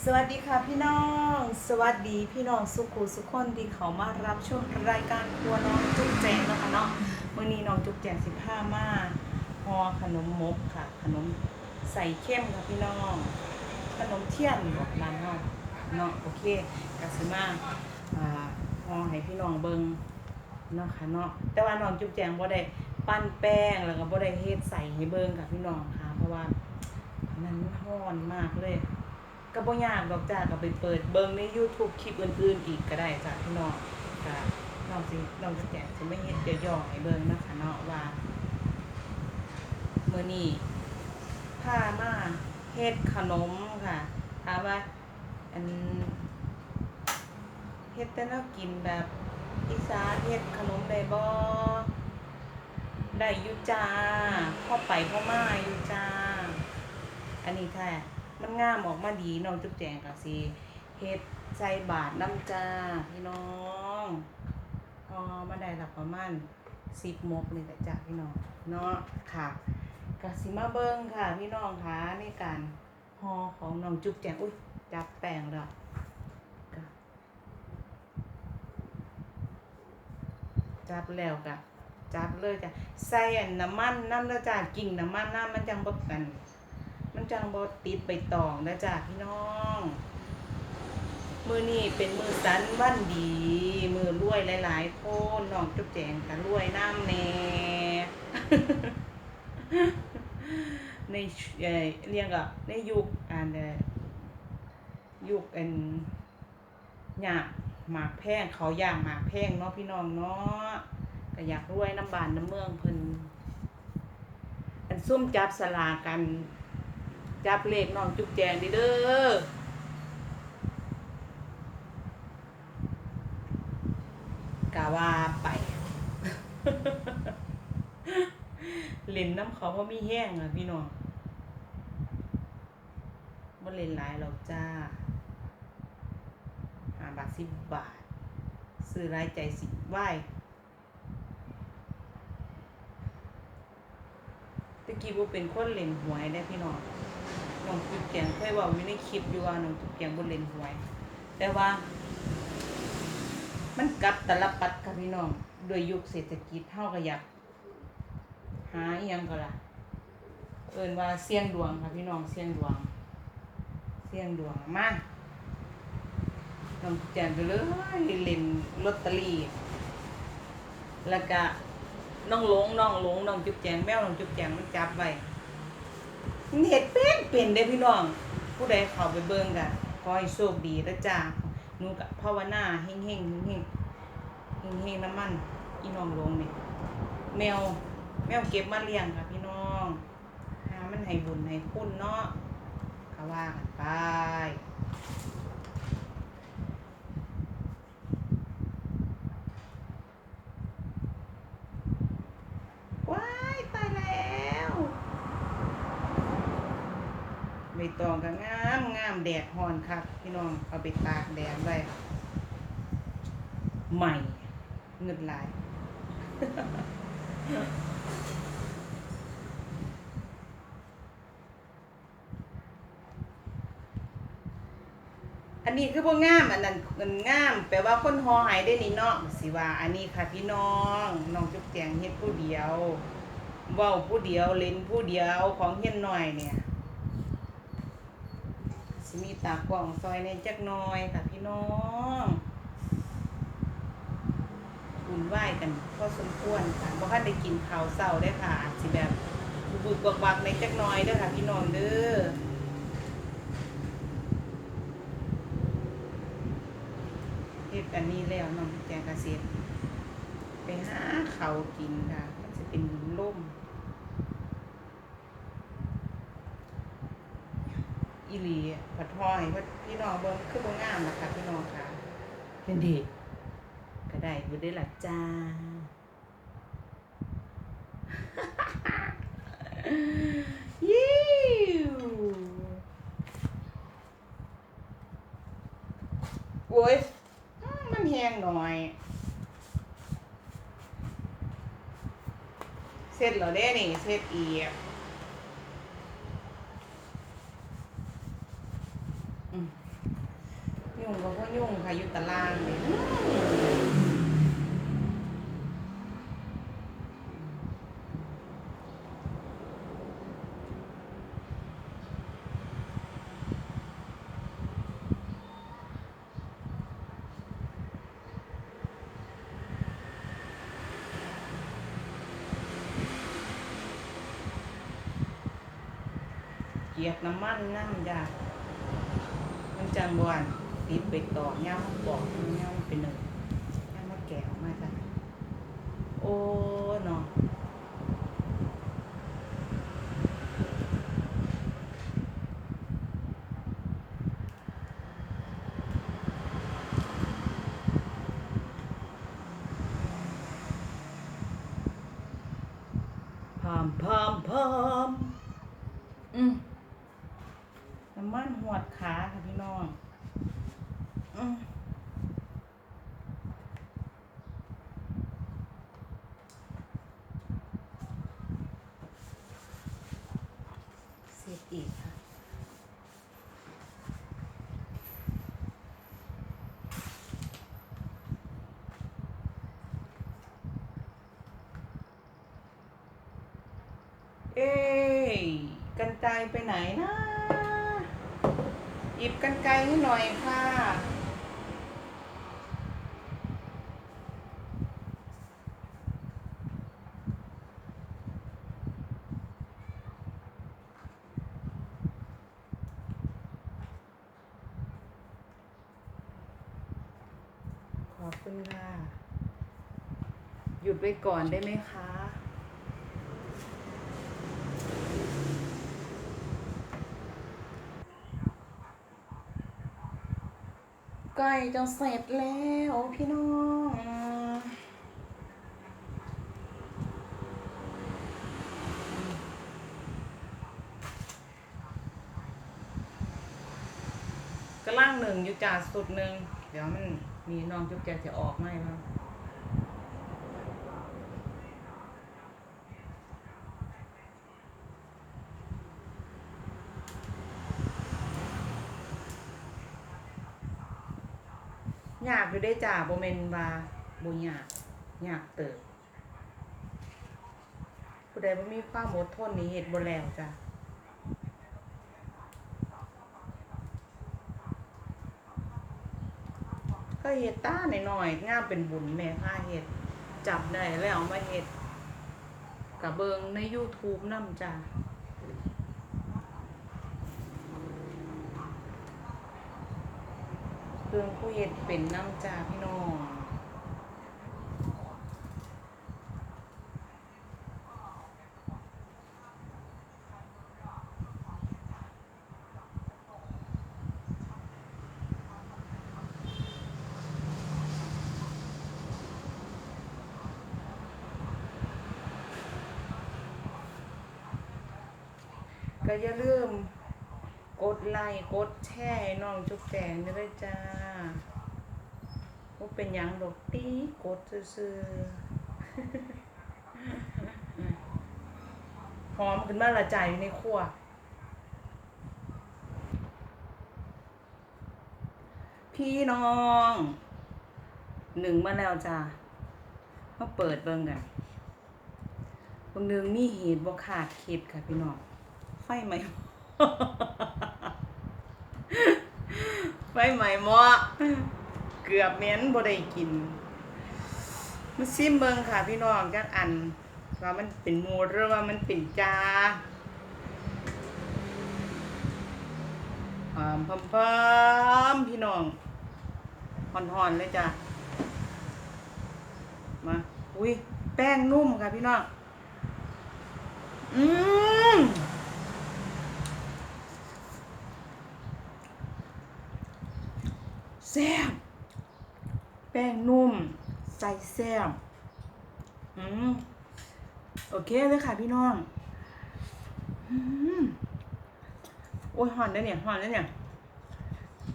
สวัสดีค่ะพี่น้อง สวัสดีพี่น้องสุขุสุขคนที่เขามารับชมรายการครัวน้องจุ๊บแจงนะคะเนาะมื่อนี้น้องจุ๊บแจงสิบห้ามาฮอขนมมกค่ะ ขนมใส่เข้มค่ะพี่น้อง ขนมเทียนบอกร้านเนาะเนาะโอเคกสิมาอ่าฮอให้พี่น้องเบิงเนาะค่ะเนาะแต่ว่าน้องจุ๊บแจงบ่ได้ปั้นแป้งแล้วก็บ่ได้เฮ็ดใส่ให้เบิงค่ะพี่น้องค่ะ เพราะว่ามันร้อนมากเลย ก็บ่ยากดอกจ้าก็ไปเปิดเบิ่งใน YouTube คลิปอื่นๆอีกก็ได้จ้ะพี่น้องก็น้องสิน้องจะแจกสิไม่เฮ็ดย่อให้เบิ่งนะคะเนาะว่ามื้อนี้พามาเฮ็ดขนมค่ะถามว่าอันเฮ็ดแต่แนวกินแบบอีสานเฮ็ดขนมได้บ่ได้อยู่จ้าพ่อไปพ่อมาอยู่จ้า อันนี้แท้ มันงามออกมาดีน้องจุ๊บแจงกับสิเฮ็ดใส่บาทน้ำจ้าพี่น้องพอมาได้ละประมาณสิบมกเลยแต่จ้าพี่น้องเนาะค่ะกัสิมาเบิ้งค่ะ พี่น้องคะในการห่อของน้องจุ๊บแจงอุ้ยจับแป้งแล้วจับแล้วกะจับเลยจ้ะใส่น้ำมันน้ำแล้วจ้ากิ่งน้ำมันน้ำมันจังบดกัน จังบติดใบตองนะจ้ะพี่น้อง มือนี่เป็นมือสันวันดี มือรวยหลายๆคนน้องจุ๊บแจงกันรวยน้ำแน่ในเออเรียกอะในยุคอันยุคอันหยากหมากแพงเขาย่างหมากแพงเนาะพี่น้องเนาะก็อยากรวยน้ำบานน้ำเมืองเพิ่นอันซุ่มจับสลากัน จับเลขน้องจุกแจงดิเด้อกะว่าไป เล่นน้ำเขาเพราะมีแห้งอะพี่น้องบ่เล่นหลายหรอกจ้าหาบาทสิบบาท ซื้อรายใจสิบไหวตะกี้บ่เป็นคนเล่นหวยได้พี่น้อง น้องจุดแกงเคยว่าอยู่ในคลิปอยู่ว่าน้องจุดแกงบนเลนหวย แต่ว่า มันกลับตลปัดค่ะพี่น้องโดวยยุคเศรษฐกิจเท่ากับอยากหาอหยังก็ล่ะเอินว่าเสี่ยงดวงค่ะพี่น้องเสี่ยงดวง เสี่ยงดวงมาน้องจุดแกงก็เลยเล่นลอตเตอรี่แล้วก็น้องหลงน้องหลงน้องจุดแจงแมวน้องจุดแจงมันจับไว้ เห็ดเป็นเป็นเด้อพี่น้อง ผู้ใดเข้าไปเบิ่งกันขอให้โชคดีนะจ้าหนูกับภาวนาเฮงเฮงเฮงเฮงเฮงน้ำมันอีน้องลงนี่แมวแมวเก็บมาเลี้ยงค่ะพี่น้องหามันให้บุญให้คุณเนาะก็ว่ากันไป ว้ายตายแล้ว ใบตองก็งามงามแดดฮอนครับพี่น้องเอาไปตากแดดไว้ใหม่เงินหลาย อันนี้คือบ่งามอันนั้นมันงามแปลว่าคนหอหายได้นี่เนาะสิว่า อันนี้ค่ะพี่น้องน้องจุกแจงเฮ็ดผู้เดียวเว้าผู้เดียวเล่นผู้เดียวของเฮียนน้อยเนี่ย สิมีตากล้องซอยในจักน้อยค่ะพี่น้องอุ่นไหวายกันพอสมควรค่ะบ่ทันได้กินข้าวเช้าได้ค่ะอาจสิแบบบุบๆบักๆในจักน้อยเด้อค่ะพี่น้องเด้อเฮ็ดอันนี้แล้วน้องแจงกเกษตรไปหาเขากินค่ะมันสิเป็นลม อี หลีผัดทอยเพื่อพี่น้องเบิ่งคือบ่งามนะคะพี่น้องค่ะ เป็นดีก็ได้อยู่ได้ล่ะจ้ายิ้วโอ้ยอืมมันแห้งหน่อย เสร็จแล้วเด้นี่เสร็จอีก อืม ยุ่งก็เพายุ่งค่ะอยู่างนี่เกียบน้ำมันน้ำยามันจังบวน ติดไปต่อย่ำบอกย่ำเป็นหนึ่งย่ำมาแกะออกมาจ้ะโอ้เนาะพามพามพามอืมน้ำมันหวดขาค่ะพี่น้องอืม เสร็จอีกค่ะ เอ้ยกันไกลไปไหนนะ หยิบกันไกลให้หน่อยค่ะ ขอบคุณค่ะ หยุดไว้ก่อนได้ไหมคะ ใกล้จะเสร็จแล้วพี่น้องกระล่างหนึ่งอยู่จ่าสุดหนึ่ง เดี๋ยวมันมีน้องจุ๊บแจจะออกไหมครับ ยากอยู่ได้จ่าโบเมนบาโบยากยากเติบผู้ใดบ่มีความอดทนนี่เฮ็ดบ่แล้วจ้ะก็เฮ็ดต้าหน่อยๆงามเป็นบุญแม่พาเฮ็ดจับได้แล้วเอามาเฮ็ดกับเบิงใน YouTube นำจ้ะ เพิ่องผู้เฮ็ดเป็นน้ำจาพี่น้องก็อย่าลืม กดไลค์กดแชร์ให้น้องจุ๊บแจงด้วยจ้าบ่เป็นยังดอกตีกดซื่อหอมขึ้นมาละใจอยู่ในครัวพี่น้องหนึ่งมาแล้วจ้ามาเปิดเบิ่งกันบางหนึงมีเหตุบ่ขาดคิดค่ะพี่น้องไฟไหม ไฟไหม่หมอเกือบเหม้นบ่ได้กินมาซิมเบิงค่ะพี่น้องจักอันว่ามันเป็นมูหรือว่ามันเป็นจาหอมพร้อมพี่น้องห่อนๆเลยจ้ะมาอุ้ยแป้งนุ่มค่ะพี่น้องอืม แซ่บแป้งนุ่ม ใส่แซ่บอืมโอเคเลยค่ะพี่น้องอืมโอ้ยหอนแล้เนี่ยหอนแล้เนี่ย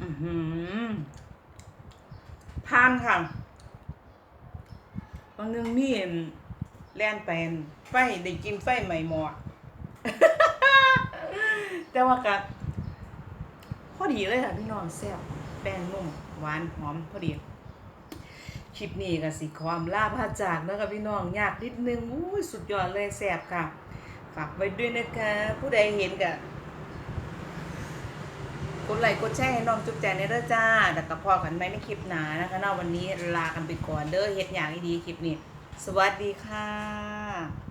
อือหือทานค่ะบางนึงมีแล่นไปนไฟได้กินไฟใหม่หมอแต่ว่ากัพอดีเลยค่ะพี่น้องแซ่บแป้งนุ่ม หวานหอมพอดีคลิปนี้ก็สิความลาพาจากนะคะพี่น้องยากนิดนึงอุ้ยสุดยอดเลยแซ่บค่ะ ฝากไว้ด้วยนะคะ ผู้ใดเห็นก็กดไลค์กดแชร์ให้น้องจุ๊บแจนในเด้อจ้าแต่ก็พอกันไหมในคลิปหนานะคะนาะวันนี้ลากันไปก่อนเด้อเฮ็ดอย่างดีคลิปนี้ สวัสดีค่ะ